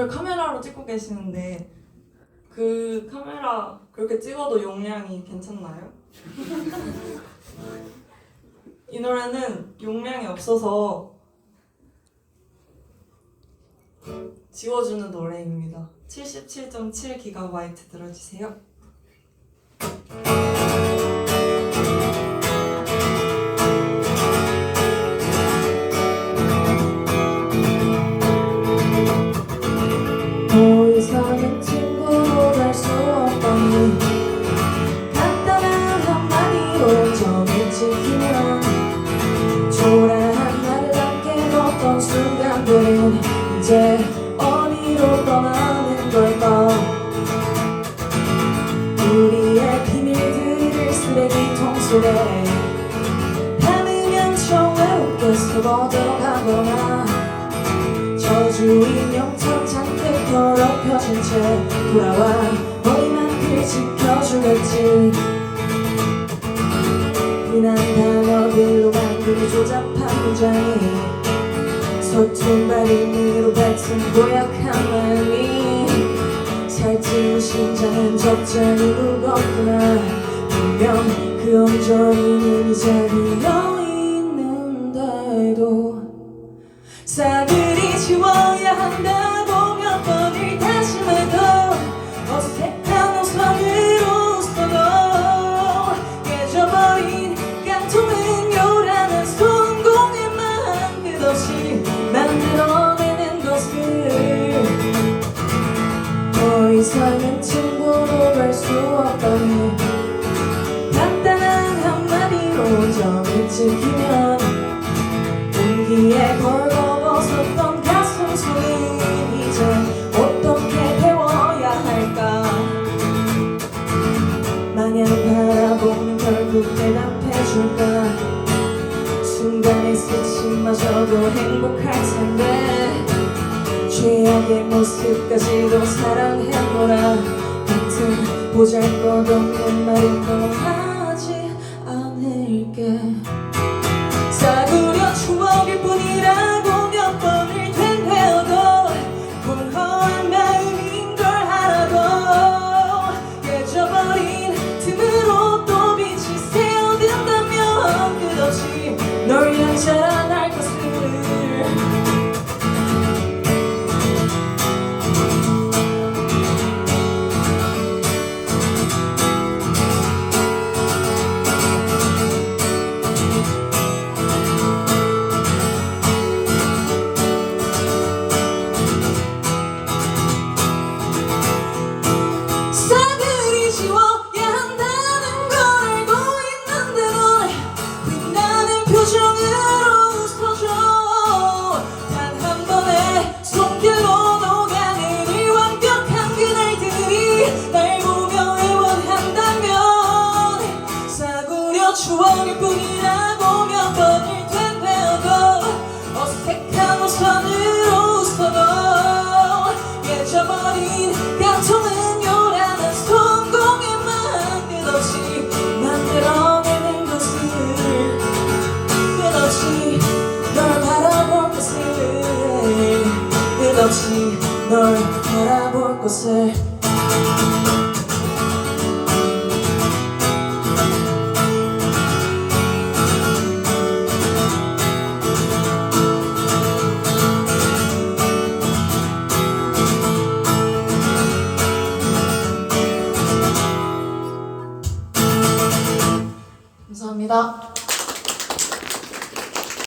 다들 카메라로 찍고 계시는데 그 카메라 그렇게 찍어도 용량이 괜찮나요? 이 노래는 용량이 없어서 지워주는 노래입니다. 77.7GB 들어주세요. 걷던 순간들은 이제 어디로 떠나는 걸까? 우리의 비밀들을 쓰레기통 속에 담으면 저 외롭게 썩어들어가거나 저주인 영처럼 잔뜩 더럽혀진 채 돌아와 너희만을 지켜주겠지. 비난 단어들로 만든 조잡한 문장이 서툰 발음으로 뱉은 고약한 마음이 살찌운 심장은 적잖이 무겁구나 분명 그 엉절이는 이 자리에 있는데도 싸그리 지워야 한다 더 이상은 친구로 갈 수 없다니. 간단한 한마디로 점을 지키면 온기에 벌거벗었던 가슴 속은 이제 어떻게 배워야 할까? 마냥 바라보면 결국 대답해줄까? 순간의 스치마저도 행복할 텐데 최악의 모습까지도 사랑해보라. 같은 보잘것없는 말은 또 하지 않을게. 싸구려 추억일 뿐이라 추억일 뿐이라고 몇 번을 되뇌어도 어색한 우선으로 웃어도 깨져버린 감정은 요란한 성공에만 끝없이 만들어내는 것을 끝없이 널 바라볼 것을 끝없이 널 바라볼 것을 감사합니다.